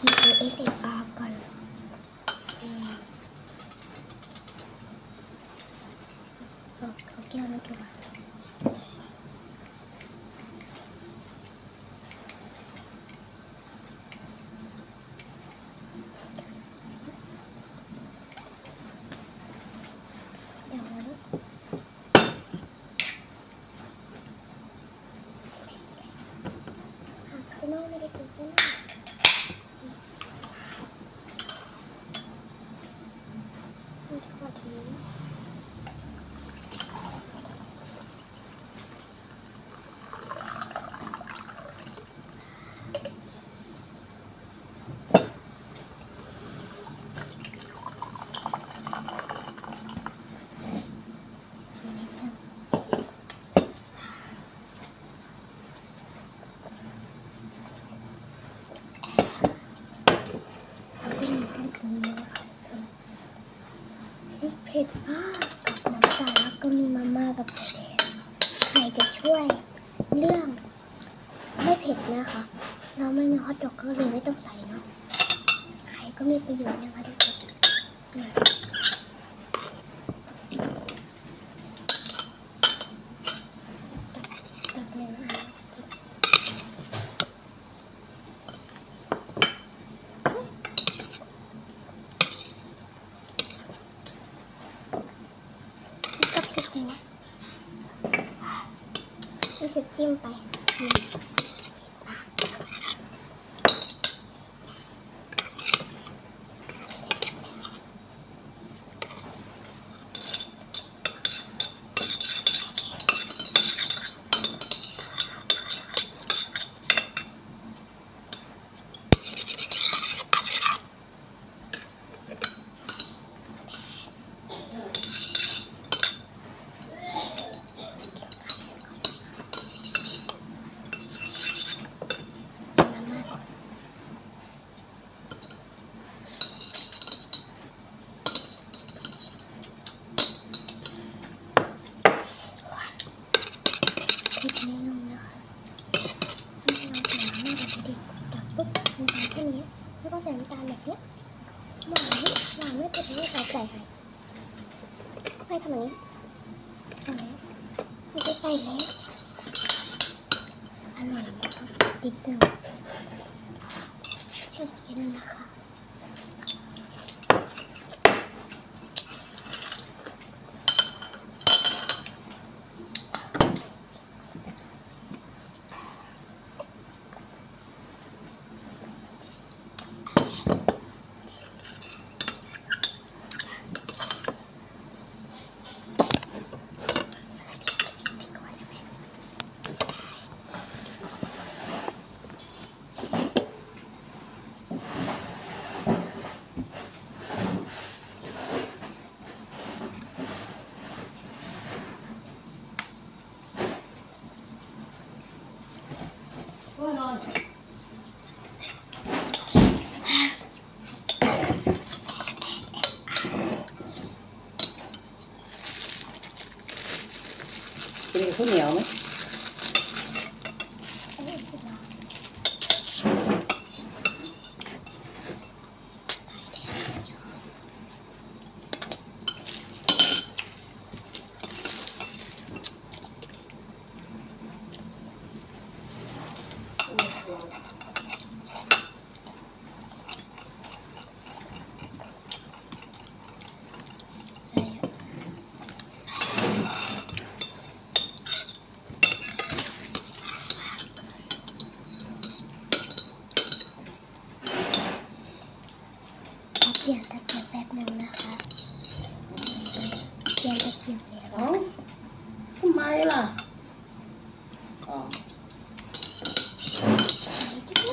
กิน ASMR ก่อนอืมเอาเอาแก้วน้ำดีกว่าเดี๋ยวนะหากข้างนอกไม่ได้กินใช่ไหม มันขอถือนิดนึงแล้วก็มีเครื่องปรุงด้วยค่ะทุกคน พริก เผ็ดมากกับน้ำตาลแล้วก็มีมาม่ากับไข่แดงไข่จะช่วยเรื่องไม่เผ็ดนะคะ เราไม่มีฮอทดอกก็เลยไม่ต้องใส่เนาะไข่ก็มีประโยชน์นะคะทุกคนเนี่ยตักเนื้อมากับพริกหัวนี่ จะจิ้มไปนี่มาม่าก่อนพริกนิดนึงนะคะให้เราใส่น้ำมันแบบนี้ตักปุ๊บน้ำตาลแค่นี้แล้วก็ใส่น้ำตาลแบบเนี้ยหวานหวานไม่เผ็ดไม่ใส่ใส่ให้ให้ทำอย่างนี้ทำอย่างนี้มันจะใส่แล้วอร่อยมากนิดนึงจะกินนะคะ กินกับข้าวเหนียวไหม อันนี้คือเราขอเปลี่ยนตะเกียบแป๊บหนึ่งนะคะเปลี่ยนตะเกียบแล้ว เอ้าทำไมล่ะอ๋อ กินไหม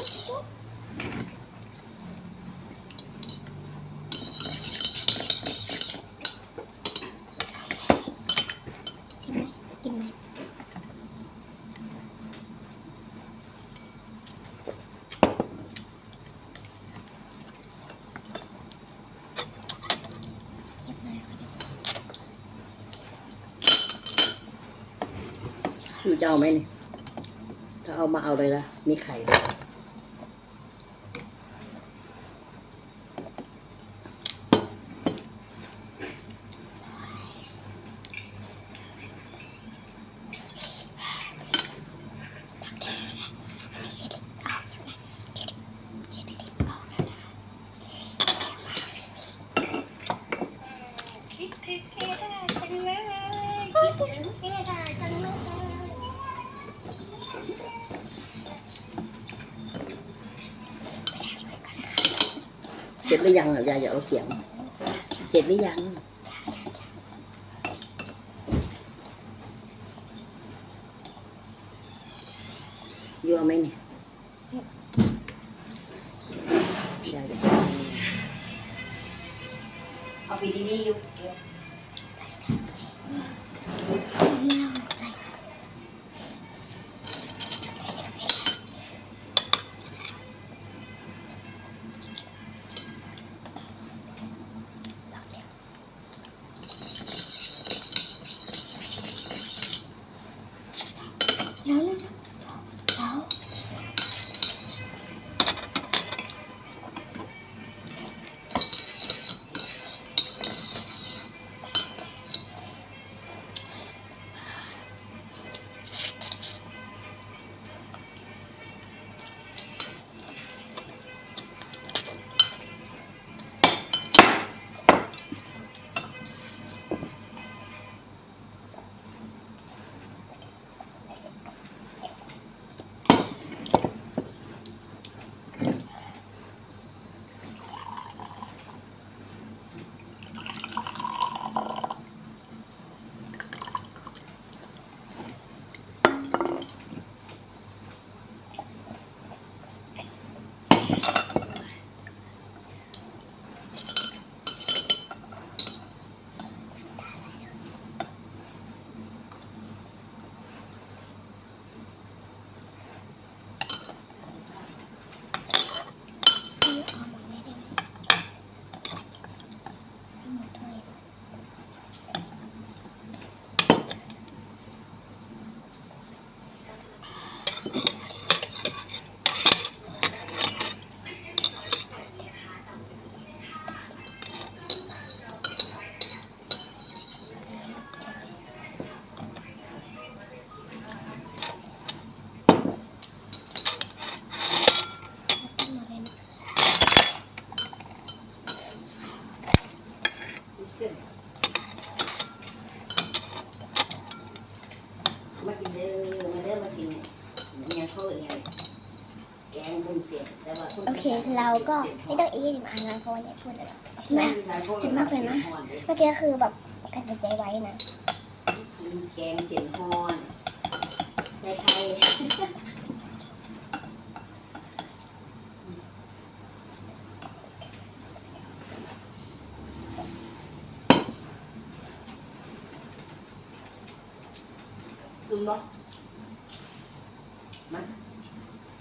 กินไหมเก็บหน่อยค่ะู้จะเอาไหมเนี่ยถ้าเอามาเอาเลยละมีไข่ด้วย จะเสียดายจังเลย เสร็จ หรือยังยายอย่าเอาเสียง เสร็จหรือยังยั่วไหมเนี่ยยายเอาไปีๆอยุแล้ โอเค เราก็ไม่ต้องอีกมาอ่านแล้วเพราะว่าเนี่ยพูดแล้วนะเห็นมากเลยนะ เมื่อกี้คือแบบกันใจไว้นะกินแกงเสียงฮอนใส่ไข่คุณบอกมา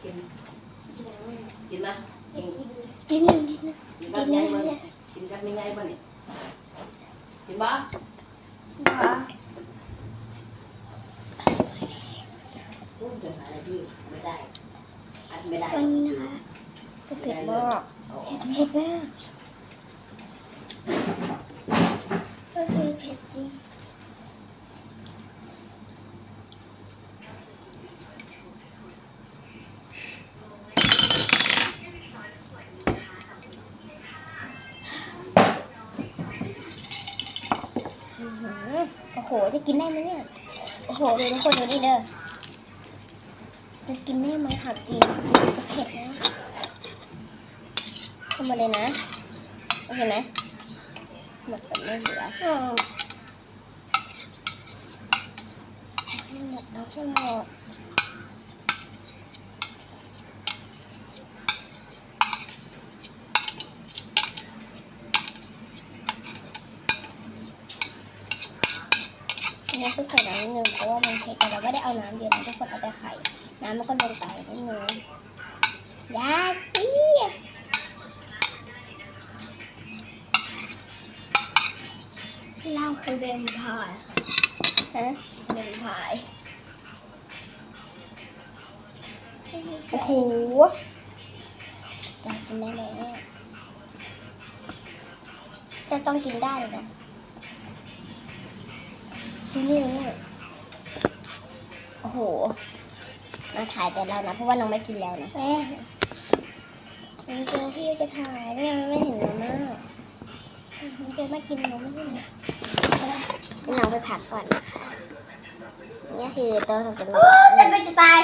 กิน กินไหมกินนิดนึงนิดนึงกินกับยังไงกินกับยังไงบ้างเนี่ยกินบ้าพูดถึงอะไรที่ไม่ได้อัดไม่ได้วันนี้นะคะจะเผ็ดมากเผ็ดเผ็ดมากก็คือเผ็ดจริงอื้อหือโอ้โห จะกินได้ไหมเนี่ย โอ้โหดูทุกคนดูนี่เด้อ จะกินได้ไหมถามจริงเผ็ดนะเข้ามาเลยนะโอเคไหมหมดแต่ไม่เหลืออืมไม่หมดแล้วใช่ไหม อันนี้คือใส่น้ำนิดนึงเพราะว่ามันเผ็ดแต่เราไม่ได้เอาน้ำเยอะนะทุกคนเอาแต่ไข่ น้ำมันก็ลงไปนิดนึงยาจีเราคือเบมพายฮะเบมพายโอ้โหจะกินได้ไหมเนี่ยจะต้องกินได้เลยนะ นี่นี่โอ้โห มาถ่ายแต่เรานะ เพราะว่าน้องไม่กินแล้วนะแม่มันเจอพี่จะถ่ายไม่งั้นไม่เห็นมาม่ามันเจอไม่กินน้องไม่เห็นนะน้องไปพักก่อนนะคะนี่คือตัวสำคัญโอ้จะไปจะตาย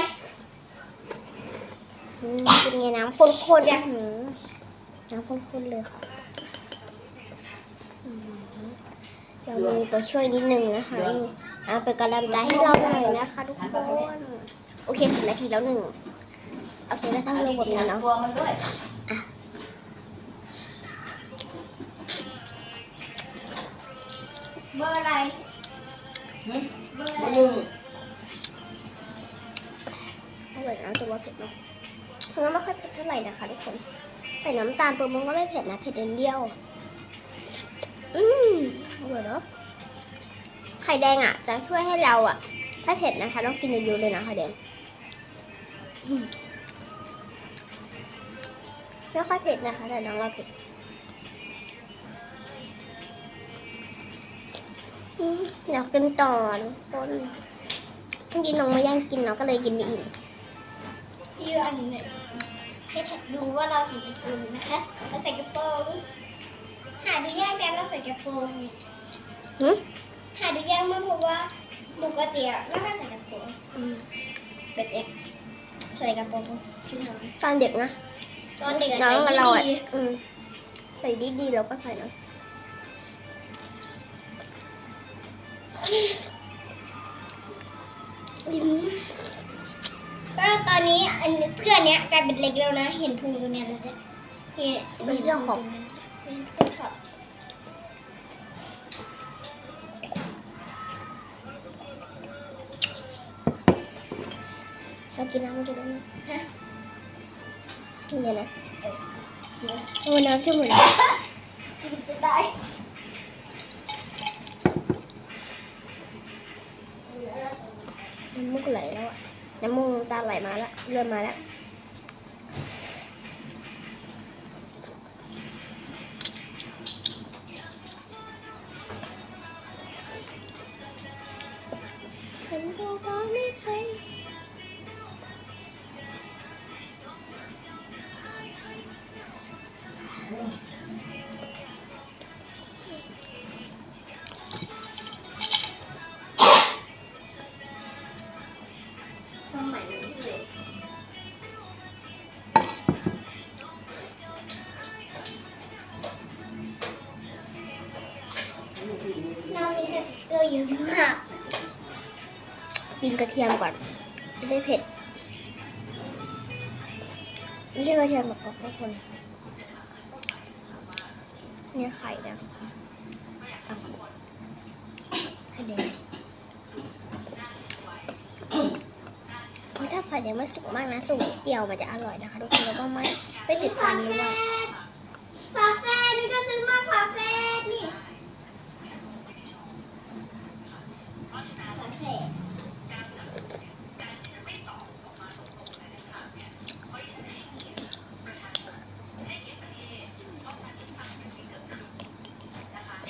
อืมเป็นไงน้ำข้นๆอื้อหือน้ำข้นๆเลยค่ะอื้อหือ เรามีตัวช่วยนิดนึงนะคะเอาเป็นกำลังใจให้เราหน่อยนะคะทุกคน โอเคสิบนาทีแล้วหนึ่งโอเคก็ต้องลงบทนี้เนาะตัวมันด้วยเบอร์อะไรหึเบอร์อะไรมึงอร่อยนะแต่ว่าเผ็ดเนาะมันก็ไม่ค่อยเผ็ดเท่าไหร่นะคะทุกคน ใส่น้ำตาลตัวมันก็ไม่เผ็ดนะ เผ็ดเอนเดียว อืมอร่อยเนาะไข่แดงอะ จะช่วยให้เราอะ ถ้าเผ็ดนะคะ ต้องกินเยอะๆเลยนะไข่แดงไม่ค่อยเผ็ดนะคะ แต่น้องเราเผ็ดอืมอยากกินต่อทุกคนเมื่อกี้น้องมาแย่งกินเน้องก็เลยกินไม่อิ่มพี่อันนี้เนี่ยให้ดูว่าเราส่กระปรงนะคะเราใส่กระโปรง หาดูยากนะเราใส่กระโปรงเนี่ยหืมหาดูยากมากเพราะว่าปกติอะไม่ค่อยใส่กระโปรงอืมเป็นเอกใส่กระโปรงชุดนอนตอนเด็กนะตอนเด็กอะน้องกับเราอะใส่ดีอืมใส่ดีๆเราก็ใส่นะๆลิ้มก็ตอนนี้อันเสื้อเนี้ยกลายเป็นเล็กแล้วนะ เห็นพุงตรงเนี้ยแล้วเนี่ยนี่เป็นเสื้อขอบเป็นเสื้อขอบ เรากินน้ำกินน้ำฮะกินเนี่ยนะโอ้น้ำจะหมดแเรามีสติ๊กเกอร์เยอะมากกินกระเทียมก่อน จะได้เผ็ดไม่ใช่กระเทียมแบบทุกคนเนี่ยไข่นะเอาไข่แดงเพราะถ้าไข่แดงไม่สุกมากนะสุกนิดเดียวมันจะอร่อยนะคะทุกคนแล้วก็ไม่ไม่ติดฟันด้วยฝาแฝดนี่ก็ซื้อมาฝาแฝดนี่ฝาแฝด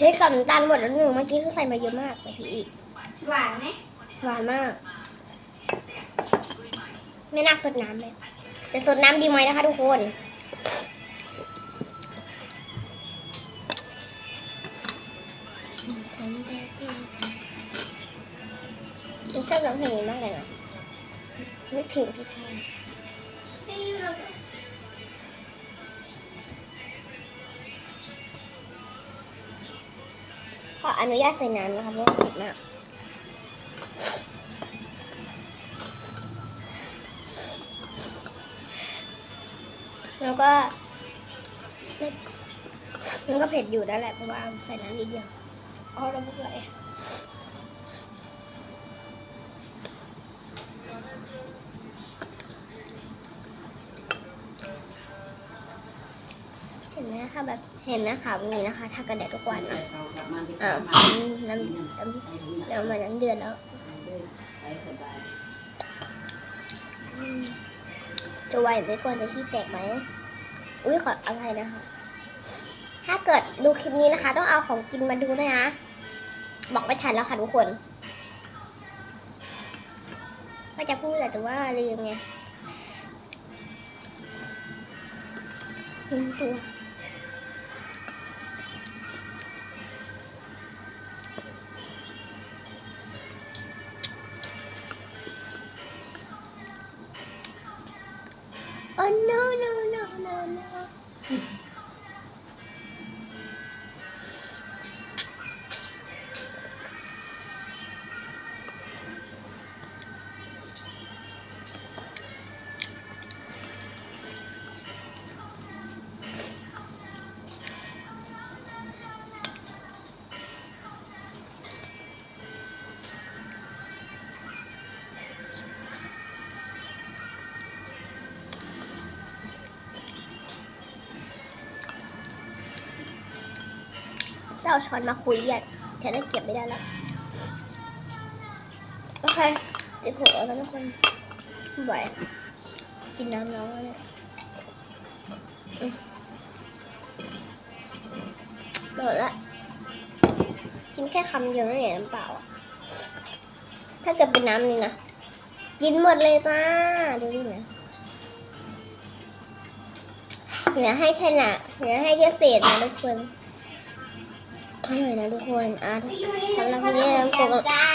พริกกับน้ำตาลหมดแล้วหนึ่งเมื่อกี้คือใส่มาเยอะมากแต่พี่อีกหวานไหมหวานมาก ไม่น่าสดน้ำเลยแต่สดน้ำดีไหมนะคะทุกคนฉันชอบร้องเพลงนี้มากเลยนะนึกถึงพี่ชาย ขออนุญาตใส่น้ำนะคะเพราะว่าเผ็ดมากแล้วก็มันก็เผ็ดอยู่นั่นแหละเพราะว่าใส่น้ำนิดเดียวอ๋อเราพูดอะไรเห็นไหมคะแบบเห็นนะคะวันนี้นะคะทากันแดดทุกวันนะ อากลับมาที่อ่าบ้านน้ำน้ำน้ำน้ำมานั้นเดือนแล้วไปสบายอืมจะไหวไหมก่อนจะขี้แตกไหมอุ้ยขออะไรนะคะ ถ้าเกิดดูคลิปนี้นะคะ ต้องเอาของกินมาดูด้วยนะบอกไม่ทันแล้วค่ะทุกคน ก็จะพูดแต่ว่าลืมไงลืมตัว เอาช้อนมาคุยอะแทนตะเกียบไม่ได้แล้วโอเคติดผมแล้วทุกคนไม่ไหวกินน้ำน้องแล้วเนี่ยหมดละกินแค่คำเดียวนั่นเนี่ยน้ำเปล่า ถ้าเกิดเป็นน้ำนี่นะกินหมดเลยจ้าดูดินะเหลือให้แค่น่ะเหลือให้แค่เศษนะทุกคน อร่อยนะทุกคนอะสำหรับวันนี้อย่าลืมกด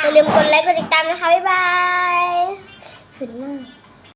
อย่าลืมกดไลค์กดติดตามนะคะ บ๊ายบาย ขึ้นมาก